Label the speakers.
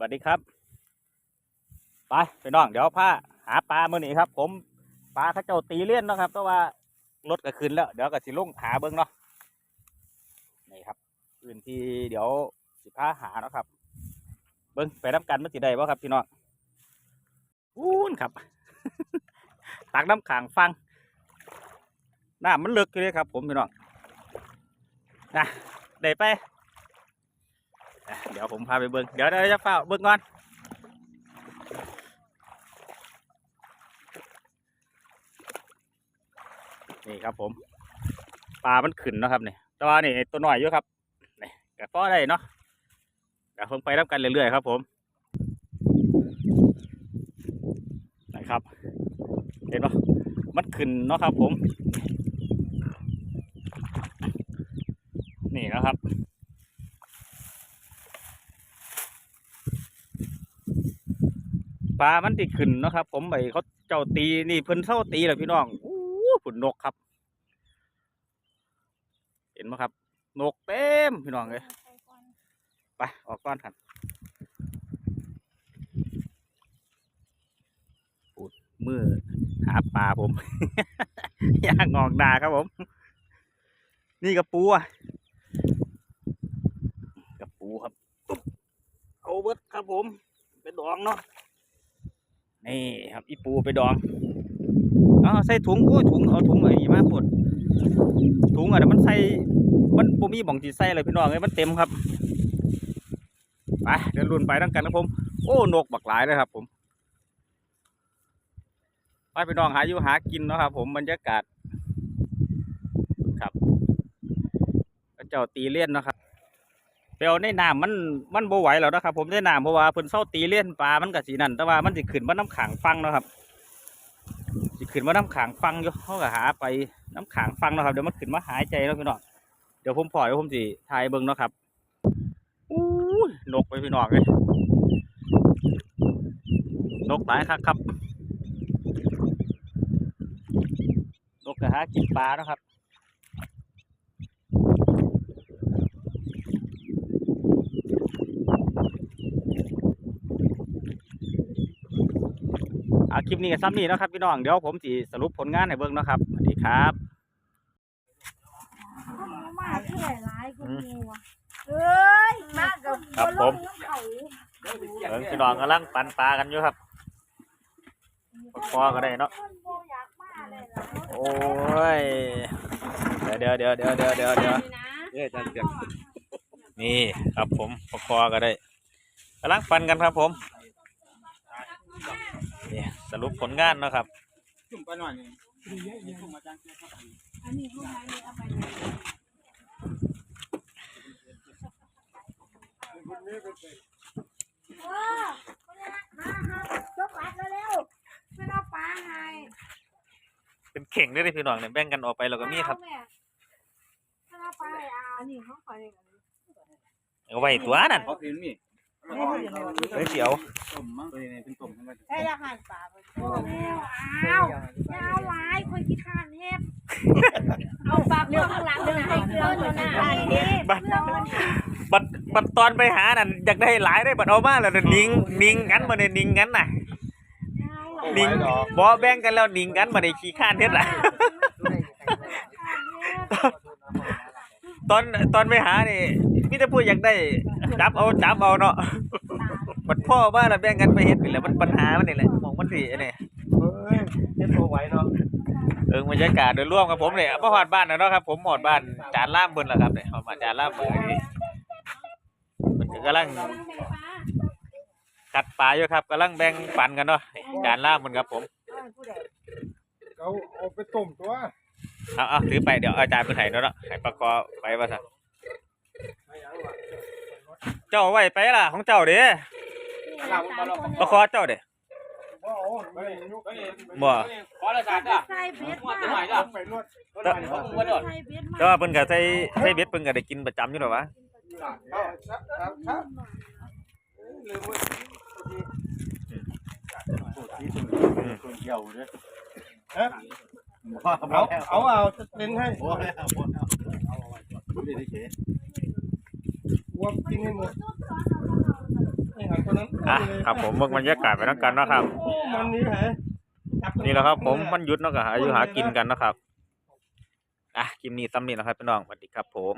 Speaker 1: สวัสดีครับ ไปไปน้อง เดี๋ยวพาหาปลาเมื่อนี้ครับ ผมปลาข้าเจ้าตีเลี้ยนนะครับแต่ว่ารถก็ขึ้นแล้ว เดี๋ยวก็สิลงหาเบิ้งเนาะนี่ครับพื้นที่เดี๋ยวสิพาหาเนาะครับ เบิ้งไปรับกันมันสิได้บ่ครับพี่น้องอู้นครับตักน้ำขางฟังน้ำมันลึกอยู่เลยครับ ผมพี่น้องนะได้ไป เดี๋ยวผมพาไปเบิ้งเดี๋ยวเดี๋ยวจะเฝ้าเบิ้งก่อนนี่ครับผมปลามันขึ้นนะครับนี่แตัวานี่ตัวหน่อยอยู่ครับนี่กระป้อได้เนาะเดี๋ยวผมไปรับกันเรื่อยๆครับ ผมนะครับ เห็นปะมันขึ้นเนาะครับผม นี่นะครับ ปลามันติขึ้นนะครับ ผมไปเขาเจ้าตีนี่เพิ่นเท่าตีแหละพี่น้องอู้ผุนนกครับ เห็นไหมครับ นกเต็มพี่น้องเลยไปออกก้อนกันปูดมือหาปลาผมย่างงอกดาครับผม นี่กระปูอะกระปูครับปุ๊บเอาเบิดครับผม เป็นดองเนาะ นี่ครับอีปูไปดองเอาใส่ถุงโอ้ยถุงเอาถุงไอ้มาปวดถุงอะเดี๋ยวมันใส่มันปูมีบ่องจีใส่เลยพี่น้องเลยมันเต็มครับไปเดี๋ยวรุ่นไปทั้งกันนะผม โอ้นกบักหลายเลยครับ ผมไปพี่น้องหาอยู่หากินเนาะครับ ผมบรรยากาศครับเจ้าตีเลี่ยนนะครับ เปลวในน้ำมันมันโบไหวแล้วนะครับ ผมในน้ำเพราะว่าเพิ่นเศร้าตีเลี้ยนปลา มันก็สีนั่นแต่ว่ามันสิขึ้นมาน้ำขังฟังนะครับสิขึ้นมาน้ำขังฟังอยู่เขาก็หาไปน้ำขังฟังนะครับเดี๋ยวมันขึ้นมาหายใจแล้วพี่น้องเดี๋ยวผมปล่อยไว้ผมสิถ่ายเบิ่งนะครับอู้ยนกไปพี่น้องเลยนกหลายครับครับนกก็หากินปลานะครับ คลิปนี้ก็ซ้ำนี่เนาะครับพี่น้องเดี๋ยวผมสิสรุปผลงานให้เบิ่งเนาะครับสวัสดีครับ
Speaker 2: มาเท่ร้ายกูงูอะเอ้ยมากกับ
Speaker 1: ครับผม
Speaker 2: เขา
Speaker 1: เบิ่งพี่น้องกำลังปั่นปลากันอยู่ครับพอก็ได้เนาะ
Speaker 2: คนโบอยากมาเลยล่ะ
Speaker 1: โอ้ยเดี๋ยวเดี๋ยวเดี๋ยวเดี๋ยวเดี๋ยวเดี๋ยว
Speaker 3: เอ๊ะจันเปียก
Speaker 1: นี่ครับผมปคอก็ได้กำลังปั่นกันครับผมนี่ สรุปผลงานเนาะครับ
Speaker 3: จุ่มไปหน่อยหนึงจุ่มมาจังเปียกครับ
Speaker 2: อันนี้ผู้ชายนี่เอาไปเลยเออมามาจกปัดเร็วๆไม่เอาปลาให้
Speaker 1: เป็นเข่งด้วยดิพี่น้องเนี่ยแบ่งกันออกไปแล้วก็มีครับ
Speaker 2: ไม่เอาปลาให้อะอันนี้เขาขายยังไง
Speaker 1: เอาไว้ตัวนั่น
Speaker 3: เพราคืนมี
Speaker 1: เฮ้ยเสียว
Speaker 3: ต้มมั้งตัวนี้เป็นต้มใช่ไหม
Speaker 2: ใช่ละหันปลาไปโอ้เอาเอาอย่าเอาหลายคนขี้ข้านเทพเอาปากเรื่องข้างหลังเดินให้เครื่องเลยนะอันนี้เครื่องมัน
Speaker 1: บัดบัดตอนไปหานั่นอยากได้หลายได้บัดเอามาแล้วน่ะนิ่งนิ่งกันมาเนี่ยนิ่งกันน่ะนิ่งบ่แบ่งกันแล้วนิ่งกันมาในขี้ข้านเท็ดล่ะตอนตอนไปหานี่มีแต่พูดอยากได้ จับเอาจับเอาเนาะบัดพ่อว่าแล้วแบ่งกันไปเฮ็ดนี่แหละมันปัญหามันนี่แหละของมันสินี่
Speaker 3: เฮ้ยเฮ็ดโตไหวเนาะ
Speaker 1: เออบรรยากาศโดยรวมกับผมเนี่ยบ่ฮอดบ้านแล้วเนาะครับผมฮอดบ้านจานล่ามเบิ่นแล้วครับเนี่ยฮอดบ้านจานล่ามเบิ่นนี่มันก็กำลังกัดปลาอยู่ครับกำลังแบ่งปันกันเนาะนี่จานล่ามเบิ่นครับผม
Speaker 3: เอาเอาไปต้มตัว
Speaker 1: เอาเอาถือไปเดี๋ยวเอาจารย์ไปไห้เนาะให้ปลากอไปว่าซะ เจ้าเอาไว้ไปล่ะของเจ้าเด้ปลาคอเจ้าเด้
Speaker 3: บ่เอาไปยุกไป
Speaker 1: บ่
Speaker 3: ขอละสาจ้ะ
Speaker 2: ใส่เบ็ด
Speaker 3: หมด
Speaker 2: มา
Speaker 3: ตัวหน่อยจ้ะไปรวดตัวหน่อย
Speaker 2: ใส่เบ็ดมา
Speaker 1: แต่ว่าเพิ่นก็ใส่ใส่เบ็ดเพิ่นก็ได้กินประจำอยู่หรอวะ
Speaker 3: เอาครับครับครับลืมไว้คนเกี่ยวเด้ฮะเอาเอาเอาจะเป็นให้ วัวกินให้หมดนี่หันตัวนั้น
Speaker 1: อะครับผมเบิ่งบรรยากาศไปทั้งกันเนาะครับ
Speaker 3: โอ้มันนี่แหละจั
Speaker 1: นี่แหละครับ ผมมันหยุดเนาะก็หาอยู่หากินกันเนาะครับอะคลิปนี้ซ้ำนี่นะครับพี่น้องสวัสดีครับผม